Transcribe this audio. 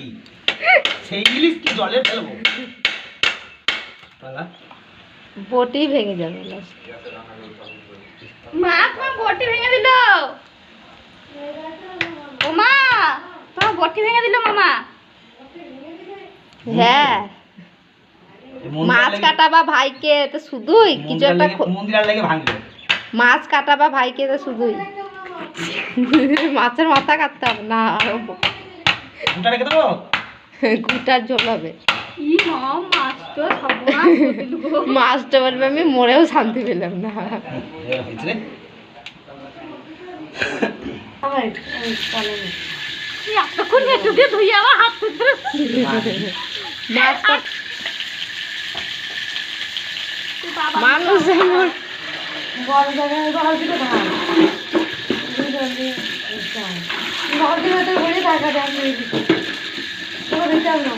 পেয়েছি সেই ইলিশ কি জলে ফেলব? বাবা, বটি ভেঙে যাবে মা তোমার বটি ভেঙে দিল। ও মা তোমার বটি ভেঙে দিল মামা। হ্যাঁ। মাছ কাটা বা ভাইকে তো শুধুই কিছু একটা লেগে- খ- মন্দির লেগে ভাঙলো মাছ কাটা বা ভাইকে তো শুধুই। মাছের মাথা কাটতে হবে। না ওটা রেখে দেবো? হবে দিল গো। মাছটা বলবে আমি মরেও শান্তি পেলাম না। মানুষ যেমন বড় জায়গায় ঘর দিকে ঘর দিকে তো ঘুরে টাকা দেন তোর দিতাম না